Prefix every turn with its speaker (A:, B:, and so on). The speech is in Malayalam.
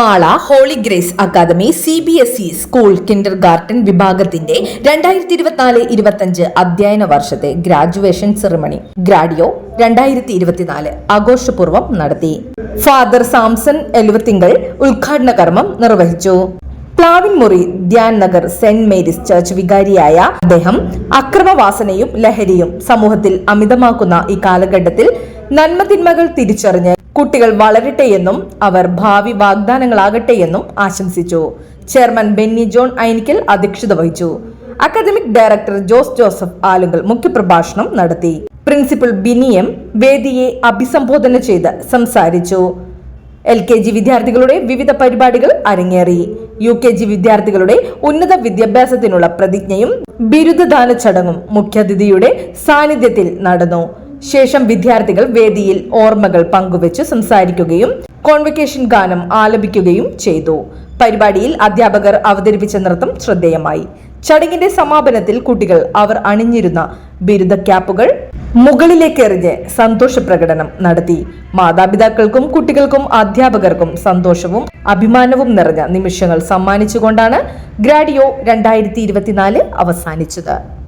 A: Mala Holy Grace Academy C B S E school kindergarten വിഭാഗത്തിന്റെ രണ്ടായിരത്തി ഇരുപത്തിനാല് ഇരുപത്തഞ്ച് അധ്യയന വർഷത്തെ ഗ്രാജുവേഷൻ സെറിമണി. ഗ്രാഡിയോ രണ്ടായിരത്തി ഇരുപത്തിനാല് ആഘോഷപൂർവം നടത്തി. ഫാദർ സാംസൺ എലുവത്തിങ്കൾ ഉദ്ഘാടന കർമ്മം നിർവഹിച്ചു. Plavinmuri Dhyan Nagar Saint Mary's Church വികാരിയായ അദ്ദേഹം അക്രമവാസനയും ലഹരിയും സമൂഹത്തിൽ അമിതമാക്കുന്ന ഈ കാലഘട്ടത്തിൽ നന്മതിന്മകൾ തിരിച്ചറിഞ്ഞ് കുട്ടികൾ വളരട്ടെയെന്നും അവർ ഭാവി വാഗ്ദാനങ്ങളാകട്ടെയെന്നും ആശംസിച്ചു. ചെയർമാൻ ബെന്നി ജോൺ ഐനിക്കൽ അധ്യക്ഷത വഹിച്ചു. Academic director Jose Joseph Alunkal മുഖ്യപ്രഭാഷണം നടത്തി. പ്രിൻസിപ്പൽ ബിനിയം വേദിയെ അഭിസംബോധന ചെയ്ത് സംസാരിച്ചു. എൽ കെ ജി വിദ്യാർത്ഥികളുടെ വിവിധ പരിപാടികൾ അരങ്ങേറി. യു കെ ജി വിദ്യാർത്ഥികളുടെ ഉന്നത വിദ്യാഭ്യാസത്തിനുള്ള പ്രതിജ്ഞയും ബിരുദദാന ചടങ്ങും മുഖ്യാതിഥിയുടെ സാന്നിധ്യത്തിൽ നടന്നു. ശേഷം വിദ്യാർത്ഥികൾ വേദിയിൽ ഓർമ്മകൾ പങ്കുവച്ച് സംസാരിക്കുകയും കോൺവെക്കേഷൻ ഗാനം ആലപിക്കുകയും ചെയ്തു. പരിപാടിയിൽ അധ്യാപകർ അവതരിപ്പിച്ച നൃത്തം ശ്രദ്ധേയമായി. ചടങ്ങിന്റെ സമാപനത്തിൽ കുട്ടികൾ അവർ അണിഞ്ഞിരുന്ന ബിരുദ ക്യാപ്പുകൾ മുകളിലേക്ക് എറിഞ്ഞ് സന്തോഷ പ്രകടനം നടത്തി. മാതാപിതാക്കൾക്കും കുട്ടികൾക്കും അധ്യാപകർക്കും സന്തോഷവും അഭിമാനവും നിറഞ്ഞ നിമിഷങ്ങൾ സമ്മാനിച്ചുകൊണ്ടാണ് ഗ്രാഡിയോ രണ്ടായിരത്തി അവസാനിച്ചത്.